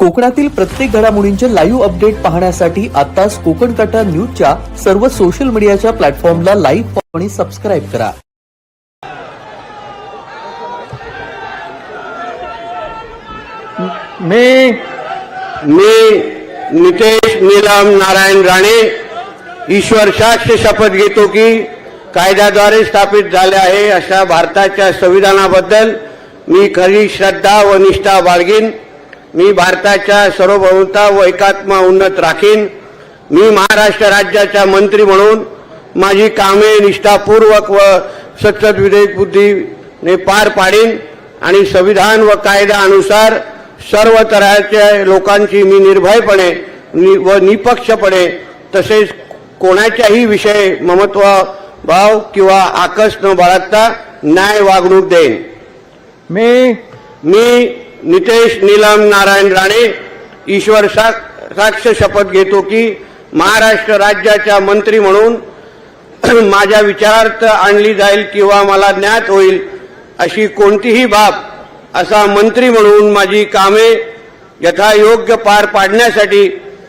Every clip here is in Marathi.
कोकणातील प्रत्येक घडामोडींचे लाईव्ह अपडेट पाहण्यासाठी आताच कोकण कटा न्यूजच्या सर्व सोशल मीडियाच्या प्लॅटफॉर्मला लाईक आणि सबस्क्राईब करा. मी मी नितेश नीलम नारायण राणे ईश्वर साक्ष शपथ घेतो की कायद्याद्वारे स्थापित झाले आहे अशा भारताच्या संविधानाबद्दल मी खरी श्रद्धा व निष्ठा बाळगीन. मी भारताच्या सार्वभौमता व एकात्मा उन्नत राखीन. मी महाराष्ट्र राज्याचा मंत्री म्हणून माझी कामे निष्ठापूर्वक व सतत विवेक बुद्धीने पार पाडीन आणि संविधान व कायद्यानुसार सर्व तऱ्हाच्या लोकांची मी निर्भयपणे नि- व निपक्षपणे तसेच कोणाच्याही विषय ममत्व भाव किंवा आकस न बाळगता न्याय वागणूक देईन. मी मी नितेश नीलम नारायण राणे ईश्वर साक्ष शपथ घेतो की महाराष्ट्र राज्याच्या मंत्री म्हणून माझ्या विचारार्थ आणली जाईल किंवा मला ज्ञात होईल अशी कोणतीही बाब असा मंत्री म्हणून माझी कामे यथायोग्य पार पाडण्यासाठी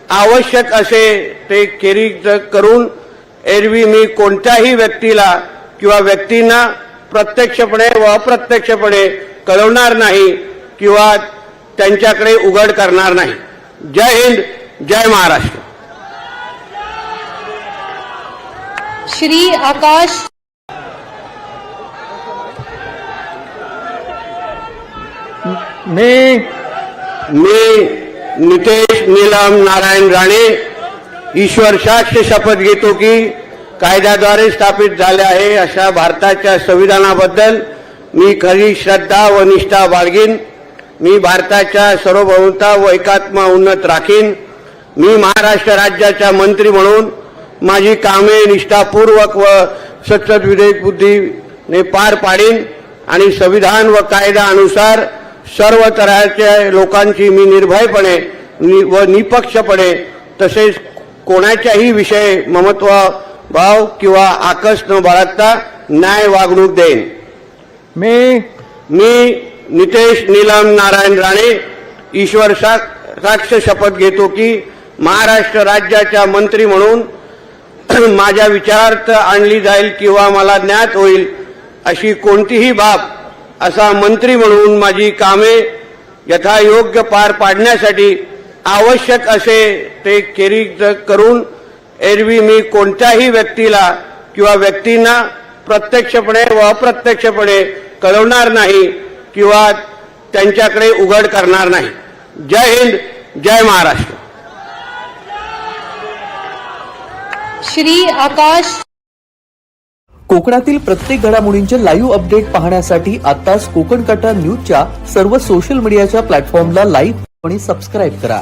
आवश्यक असे ते खेरीज करून एरवी मी कोणत्याही व्यक्तीला किंवा व्यक्तींना प्रत्यक्षपणे व अप्रत्यक्षपणे कळवणार नाही. किंवा त्यांच्याकडे उघड करणार नाही. जय हिंद जय महाराष्ट्र. श्री आकाश मी मी नितेश नीलम नारायण राणे ईश्वर साक्ष शपथ घेतो की कायद्याद्वारे स्थापित झाले आहे अशा भारताच्या संविधानाबद्दल मी खरी श्रद्धा व निष्ठा बाळगीन. मी भारताच्या सार्वभौमता व एकात्मा उन्नत राखीन. मी महाराष्ट्र राज्याचा मंत्री म्हणून माझी कामे निष्ठापूर्वक व सतत विवेक बुद्धीने पार पाडीन आणि संविधान व कायद्यानुसार सर्व तऱ्हाच्या लोकांची मी निर्भयपणे नि- व निपक्षपणे तसेच कोणाच्याही विषय ममत्व भाव किंवा आकस न बाळगता न्याय वागणूक देईन. मी मी नितेश नीलम नारायण राणे ईश्वर साक्ष शपथ घेतो की महाराष्ट्र राज्याच्या मंत्री म्हणून माझ्या विचारार्थ आणली जाईल किंवा मला ज्ञात होईल अशी कोणतीही बाब असा मंत्री म्हणून माझी कामे यथायोग्य पार पाडण्यासाठी आवश्यक असे ते केरी करून एरवी मी कोणत्याही व्यक्तीला किंवा व्यक्तींना प्रत्यक्षपणे व अप्रत्यक्षपणे कळवणार नाही. किंवा त्यांच्याकडे उघड करणार नाही. जय हिंद जय महाराष्ट्र. श्री आकाश कोकणातील प्रत्येक घडामोडींचे लाईव्ह अपडेट पाहण्यासाठी आताच कोकण कटा न्यूजच्या सर्व सोशल मीडियाच्या प्लॅटफॉर्मला लाईक आणि सबस्क्राईब करा.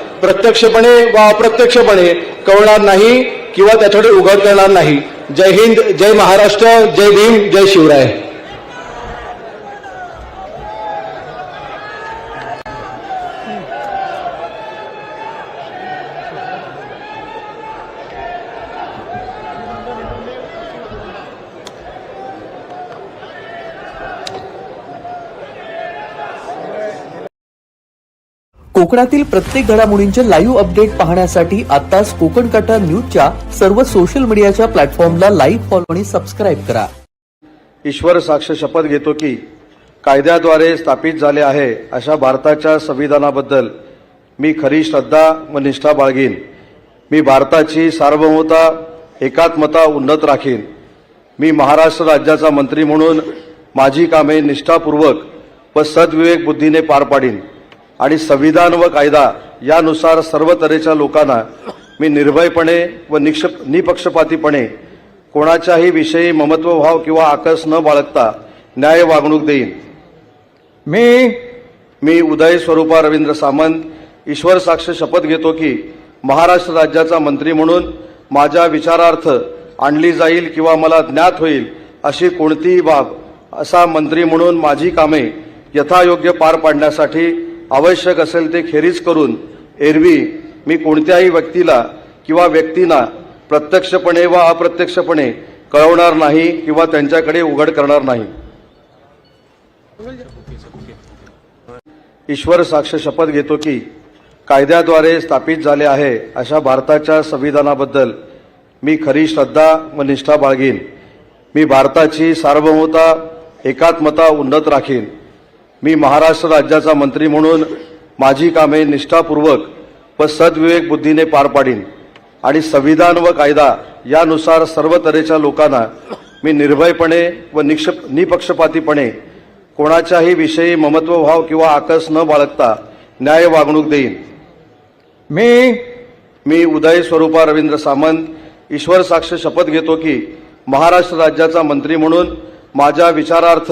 प्रत्यक्षपणे वा अप्रत्यक्षपणे कळणार नाही किंवा त्याच्याकडे उघड करणार नाही. जय हिंद जय महाराष्ट्र जय भीम जय शिवराय. कोकणातील प्रत्येक घडामोडींचे लाईव्ह अपडेट पाहण्यासाठी आताच कोकण कटा न्यूजच्या सर्व सोशल मीडियाच्या प्लॅटफॉर्मला लाईव्ह फॉलो आणि सबस्क्राईब करा. ईश्वर साक्ष शपथ घेतो की कायद्याद्वारे स्थापित झाले आहे अशा भारताच्या संविधानाबद्दल मी खरी श्रद्धा व निष्ठा बाळगीन. मी भारताची सार्वभौमता एकात्मता उन्नत राखीन. मी महाराष्ट्र राज्याचा मंत्री म्हणून माझी कामे निष्ठापूर्वक व सद्विवेक बुद्धीने पार पाडीन. आणि संविधान व कायदा यानुसार सर्व तऱ्हेच्या लोकांना मी निर्भयपणे व निक्ष निपक्षपातीपणे कोणाच्याही विषयी ममत्वभाव किंवा आकस न बाळगता न्याय वागणूक देईन. मी मी उदय स्वरूपा रवींद्र सामंत ईश्वर साक्ष शपथ घेतो की महाराष्ट्र राज्याचा मंत्री म्हणून माझ्या विचारार्थ आणली जाईल किंवा मला ज्ञात होईल अशी कोणतीही बाब असा मंत्री म्हणून माझी कामे यथायोग्य पार पाडण्यासाठी आवश्यक असेल ते खेरीज करून एरवी मी कोणत्याही व्यक्तीला किंवा व्यक्तींना प्रत्यक्षपणे वा अप्रत्यक्षपणे कळवणार नाही किंवा त्यांच्याकडे उघड करणार नाही. ईश्वर साक्ष शपथ घेतो की कायद्याद्वारे स्थापित झाले आहे अशा भारताच्या संविधानाबद्दल मी खरी श्रद्धा व निष्ठा बाळगीन. मी भारताची सार्वभौमता एकात्मता उन्नत राखीन. मी महाराष्ट्र राज्याचा मंत्री म्हणून माझी कामे निष्ठापूर्वक व सद्विवेक बुद्धीने पार पाडीन आणि संविधान व कायदा यानुसार सर्व तऱ्हेच्या लोकांना मी निर्भयपणे व निक्ष निपक्षपातीपणे कोणाच्याही विषयी ममत्वभाव किंवा आकस न बाळगता न्याय वागणूक देईन. मी मी उदय स्वरूपा रवींद्र सामंत ईश्वर साक्ष शपथ घेतो की महाराष्ट्र राज्याचा मंत्री म्हणून माझ्या विचारार्थ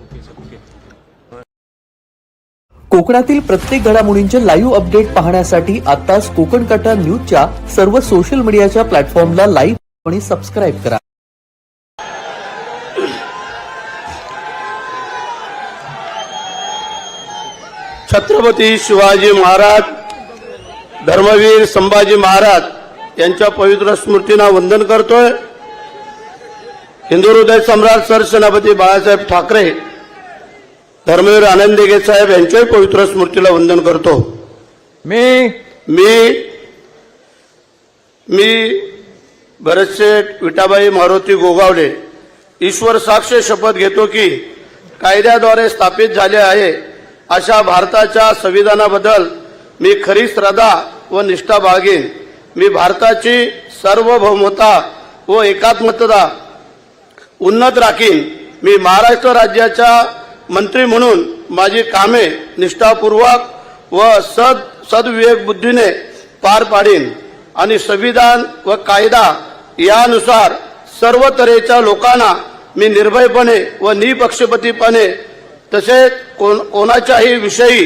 कोकणातील प्रत्येक घडामोडींचे लाईव्ह अपडेट पाहण्यासाठी आताच कोकण कटा न्यूजच्या सर्व सोशल मीडियाच्या प्लॅटफॉर्मला लाईव्ह आणि सबस्क्राईब करा. छत्रपती शिवाजी महाराज धर्मवीर संभाजी महाराज यांच्या पवित्र स्मृतींना वंदन करतोय. हिंदू हृदय सम्राट सरसेनापती बाळासाहेब ठाकरे धर्मवीर आनंद दिघे साहेब यांच्याही पवित्र स्मृतीला वंदन करतो. मी मी मी भरतशेठ विटाबाई मारुती गोगावले ईश्वर साक्ष शपथ घेतो की कायद्याद्वारे स्थापित झाले आहे. अशा भारताच्या संविधानाबद्दल मी खरी श्रद्धा व निष्ठा बाळगीन. मी भारताची सार्वभौमता व एकात्मता उन्नत राखीन. मी महाराष्ट्र राज्याच्या मंत्री म्हणून माझी कामे निष्ठापूर्वक व सद सद्विवेक बुद्धीने पार पाडीन आणि संविधान व कायदा यानुसार सर्व तऱ्हेच्या लोकांना मी निर्भयपणे व निपक्षपातीपणे तसेच कोण कोणाच्याही विषयी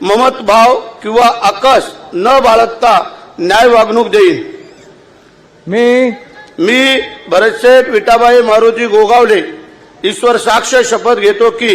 ममत भाव किंवा आकस न बाळगता न्याय वागणूक देईन. मी मी भरतशेठ विटाबाई मारुती गोगावले ईश्वर साक्ष शपथ घेतो की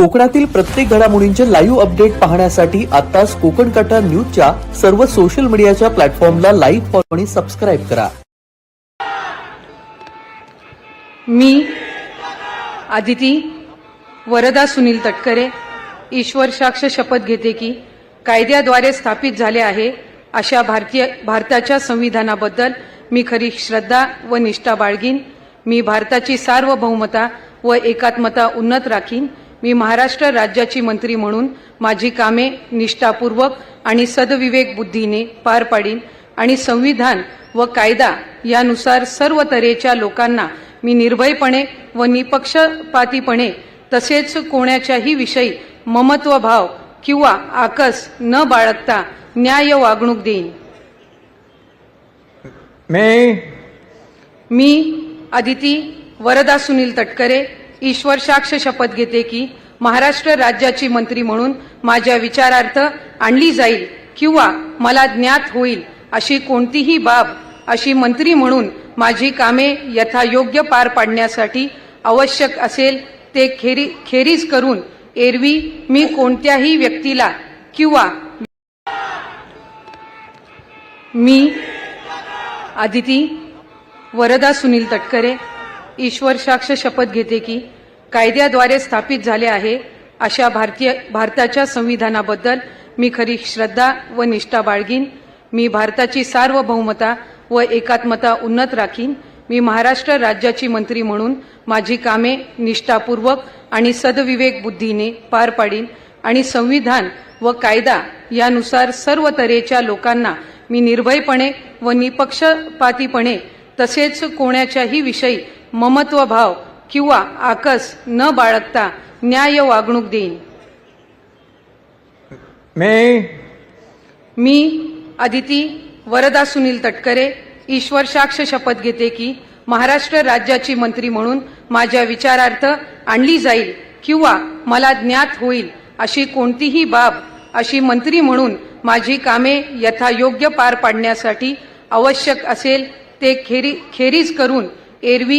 कोकणातील प्रत्येक घडामोडींचे लाईव्ह अपडेट पाहण्यासाठी आताच कोकण कटा न्यूजच्या सर्व सोशल मीडियाच्या प्लॅटफॉर्मला लाईक फॉलो आणि सबस्क्राईब करा. मी आदिती वरदा सुनील तटकरे ईश्वर साक्ष शपथ घेते की कायद्याद्वारे स्थापित झाले आहे अशा भारतीय भारताच्या संविधानाबद्दल मी खरी श्रद्धा व निष्ठा बाळगीन. मी भारताची सार्वभौमता व एकात्मता उन्नत राखीन. मी महाराष्ट्र राज्याची मंत्री म्हणून माझी कामे निष्ठापूर्वक आणि सदविवेक बुद्धीने पार पाडीन आणि संविधान व कायदा यानुसार सर्व तऱ्हेच्या लोकांना मी निर्भयपणे व निपक्षपातीपणे तसेच कोणाच्याही विषयी ममत्वभाव किंवा आकस न बाळगता न्याय वागणूक देईन. मी मी अदिती वरदा सुनील तटकरे ईश्वर साक्ष शपथ घेते की महाराष्ट्र राज्याची मंत्री म्हणून माझ्या विचारार्थ आणली जाईल किंवा मला ज्ञात होईल अशी कोणतीही बाब अशी मंत्री म्हणून माझी कामे यथायोग्य पार पाडण्यासाठी आवश्यक असेल ते खेरी खेरीज करून एरवी मी कोणत्याही व्यक्तीला किंवा मी आदिती वरदा सुनील तटकरे ईश्वर साक्ष शपथ घेते की कायद्याद्वारे स्थापित झाले आहे अशा भारतीय भारताच्या संविधानाबद्दल मी खरी श्रद्धा व निष्ठा बाळगीन. मी भारताची सार्वभौमता व एकात्मता उन्नत राखीन. मी महाराष्ट्र राज्याची मंत्री म्हणून माझी कामे निष्ठापूर्वक आणि सदविवेक बुद्धीने पार पाडीन आणि संविधान व कायदा यानुसार सर्व तऱ्हेच्या लोकांना मी निर्भयपणे व निपक्षपातीपणे तसेच कोणाच्याही विषयी ममत्वभाव किंवा आकस न बाळगता न्याय वागणूक देईन. मी मी अदिती वरदा सुनील तटकरे ईश्वर साक्ष शपथ घेते की महाराष्ट्र राज्याची मंत्री म्हणून माझ्या विचारार्थ आणली जाईल किंवा मला ज्ञात होईल अशी कोणतीही बाब अशी मंत्री म्हणून माझी कामे यथायोग्य पार पाडण्यासाठी आवश्यक असेल ते खेरी खेरीज करून एरवी